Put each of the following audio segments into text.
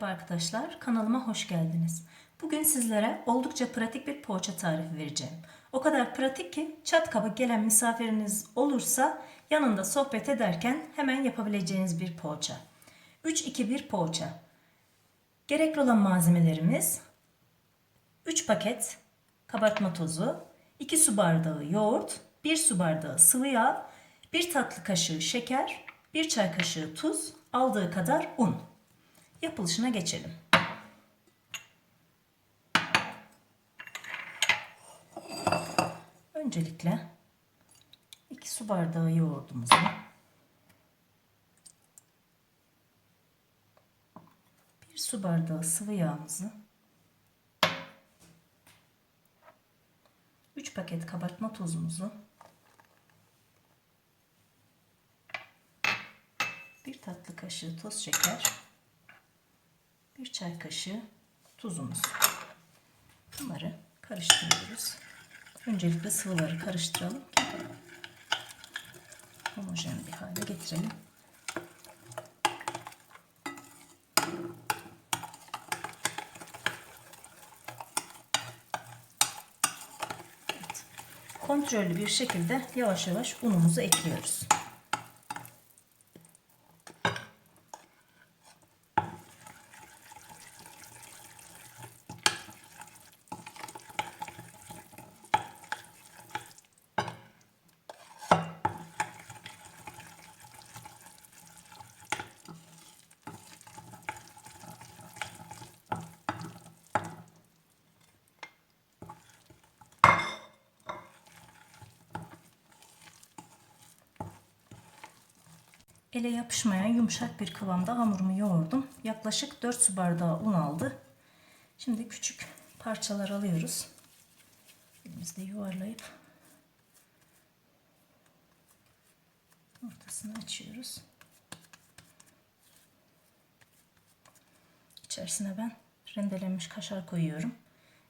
Merhaba arkadaşlar, kanalıma hoş geldiniz. Bugün sizlere oldukça pratik bir poğaça tarifi vereceğim. O kadar pratik ki çat kapı gelen misafiriniz olursa yanında sohbet ederken hemen yapabileceğiniz bir poğaça. 3-2-1 poğaça. Gerekli olan malzemelerimiz 3 paket kabartma tozu, 2 su bardağı yoğurt, 1 su bardağı sıvı yağ, 1 tatlı kaşığı şeker, 1 çay kaşığı tuz, aldığı kadar un. Yapılışına geçelim. Öncelikle 2 su bardağı yoğurdumuzu bir su bardağı sıvı yağımızı 3 paket kabartma tozumuzu bir tatlı kaşığı toz şeker bir çay kaşığı tuzumuz. Bunları karıştırıyoruz. Öncelikle sıvıları karıştıralım ki homojen bir hale getirelim. Kontrollü bir şekilde yavaş yavaş unumuzu ekliyoruz. Ele yapışmayan yumuşak bir kıvamda hamurumu yoğurdum. Yaklaşık 4 su bardağı un aldı. Şimdi küçük parçalar alıyoruz. Elimizde yuvarlayıp ortasını açıyoruz. İçerisine ben rendelenmiş kaşar koyuyorum.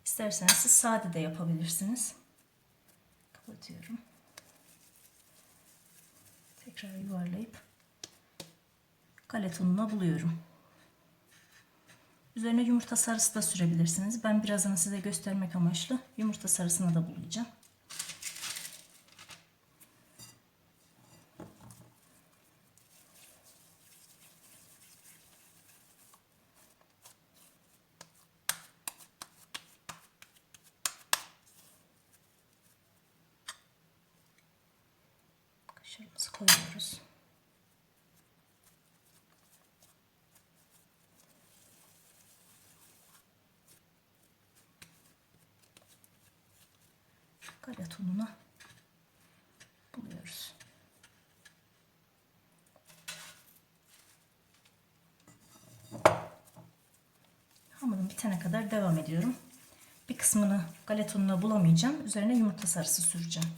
İsterseniz siz sade de yapabilirsiniz. Kapatıyorum. Tekrar yuvarlayıp galet ununa buluyorum. Üzerine yumurta sarısı da sürebilirsiniz. Ben birazını size göstermek amaçlı yumurta sarısını da bulayacağım. Kaşarımızı koyuyoruz. Galet ununa buluyoruz. Hamurum bitene kadar devam ediyorum. Bir kısmını galet ununa bulamayacağım. Üzerine yumurta sarısı süreceğim.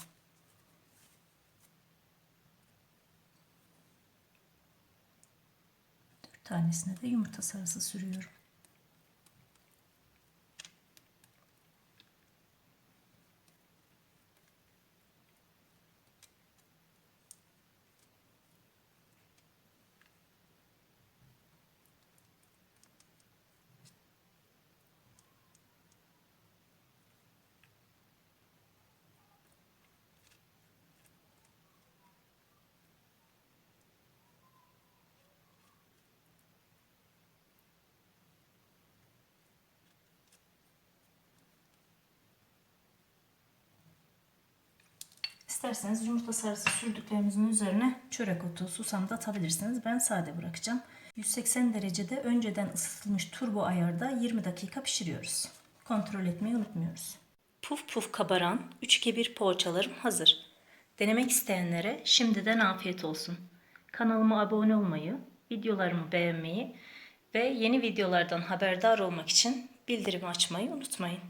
Dört tanesine de yumurta sarısı sürüyorum. İsterseniz yumurta sarısı sürdüklerimizin üzerine çörek otu, susam da atabilirsiniz. Ben sade bırakacağım. 180 derecede önceden ısıtılmış turbo ayarda 20 dakika pişiriyoruz. Kontrol etmeyi unutmuyoruz. Puf puf kabaran 3-2-1 poğaçalarım hazır. Denemek isteyenlere şimdiden afiyet olsun. Kanalıma abone olmayı, videolarımı beğenmeyi ve yeni videolardan haberdar olmak için bildirimi açmayı unutmayın.